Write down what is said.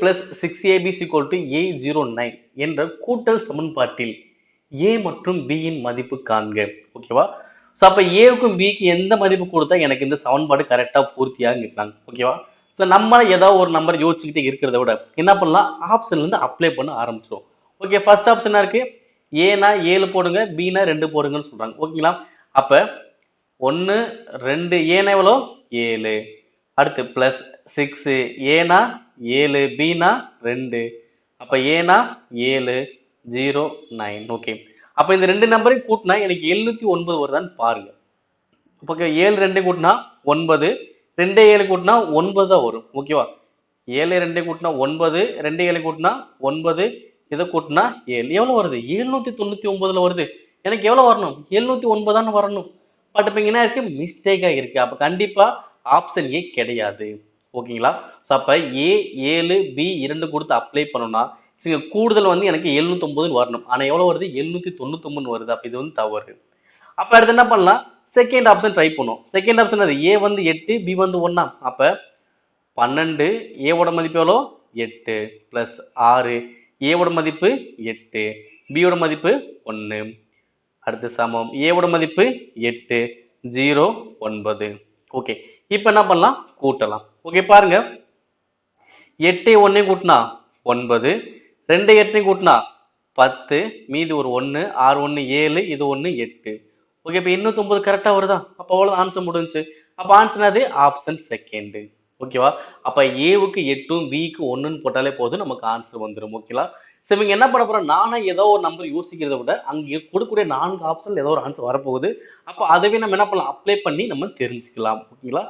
Plus six AB equal to A zero nine என்ற கூட்டல் சமன்பாட்டில் ஏ மற்றும் பியின் மதிப்பு காண்க. ஓகேவா ஸோ அப்போ ஏவுக்கும் பிக்கு எந்த மதிப்பு கொடுத்தா எனக்கு இந்த சமன்பாடு கரெக்டாக பூர்த்தியாக இருக்காங்க ஓகேவா ஸோ நம்ம ஏதாவது ஒரு நம்பர் யோசிச்சுக்கிட்டே இருக்கிறத விட என்ன பண்ணலாம்? ஆப்ஷன்லேருந்து அப்ளை பண்ண ஆரம்பிச்சிடும் ஓகே ஃபர்ஸ்ட் ஆப்ஷனாக இருக்குது ஏனா ஏழு போடுங்க பினா ரெண்டு போடுங்கன்னு சொல்கிறாங்க ஓகேங்களா அப்போ ஒன்று ரெண்டு ஏனா எவ்வளோ ஏழு. அடுத்து ப்ளஸ் சிக்ஸு ஏனா ஏழு பினா ரெண்டு. அப்போ ஏனா ஏழு ஜீரோ நைன். ஓகே. அப்போ இந்த ரெண்டு நம்பரையும் கூட்டினா எனக்கு எழுநூற்றி ஒன்பது வருதான்னு பாருங்க. ஓகே ஏழு ரெண்டு கூட்டினா ஒன்பது ரெண்டு ஏழு கூட்டினா ஒன்பது தான் வரும். ஓகேவா? ஏழு ரெண்டு கூட்டினா ஒன்பது ரெண்டு ஏழு கூட்டினா ஒன்பது இதை கூட்டினா ஏழு. எவ்வளோ வருது? எழுநூற்றி தொண்ணூற்றி ஒன்பதுல வருது. எனக்கு எவ்வளோ வரணும்? எழுநூற்றி ஒன்பதான்னு வரணும். பட் இப்போ என்ன இருக்கு? மிஸ்டேக்காக இருக்கு. அப்போ கண்டிப்பாக ஆப்ஷன் ஏ கிடையாது. ஓகேங்களா? ஸோ அப்போ ஏ ஏழு பி இரண்டு கொடுத்து அப்ளை பண்ணோம்னா இங்கே கூடுதல் வந்து எனக்கு எழுநூத்தொம்பதுன்னு வரணும். ஆனால் எவ்வளோ வருது? எழுநூற்றி தொண்ணூத்தொம்பதுன்னு வருது. அப்போ இது வந்து தவறு. அப்போ அடுத்து என்ன பண்ணலாம்? செகண்ட் ஆப்ஷன் ட்ரை பண்ணும் செகண்ட் ஆப்ஷன் அது ஏ வந்து எட்டு பி வந்து ஒன்றா அப்போ பன்னெண்டு ஏவோட மதிப்பு எவ்வளோ? எட்டு ப்ளஸ் ஆறு. ஏவோட மதிப்பு எட்டு. பியோட மதிப்பு ஒன்று அடுத்து சமம். ஏவோட மதிப்பு எட்டு. ஜீரோ ஒன்பது. ஓகே இப்போ என்ன பண்ணலாம்? கூட்டலாம். ஓகே பாருங்க. எட்டு ஒன்றையும் கூட்டினா ஒன்பது. ரெண்டு எட்டையும் கூட்டினா பத்து. மீதி ஒரு ஒன்று ஆறு ஒன்று ஏழு. இது ஒன்று எட்டு. ஓகே இப்போ இன்னூத்தொம்பது கரெக்டாக வருதா? அப்போ அவ்வளோ ஆன்சர் முடிஞ்சு அப்போ ஆன்சர் அது ஆப்ஷன் செகண்டு ஓகேவா அப்போ ஏவுக்கு எட்டும் பிக்கு ஒன்றுன்னு போட்டாலே போதும். நமக்கு ஆன்சர் வந்துடும் ஓகேவா சரி இவங்க என்ன பண்ண போகிறோம் நானே ஏதோ ஒரு நம்பர் யோசிக்கிறத விட அங்கே கொடுக்கக்கூடிய நான்கு ஆப்ஷன் ஏதோ ஒரு ஆன்சர் வரப்போகுது. அப்போ அதுவே நம்ம என்ன பண்ணலாம்? அப்ளை பண்ணி நம்ம தெரிஞ்சுக்கலாம். ஓகேங்களா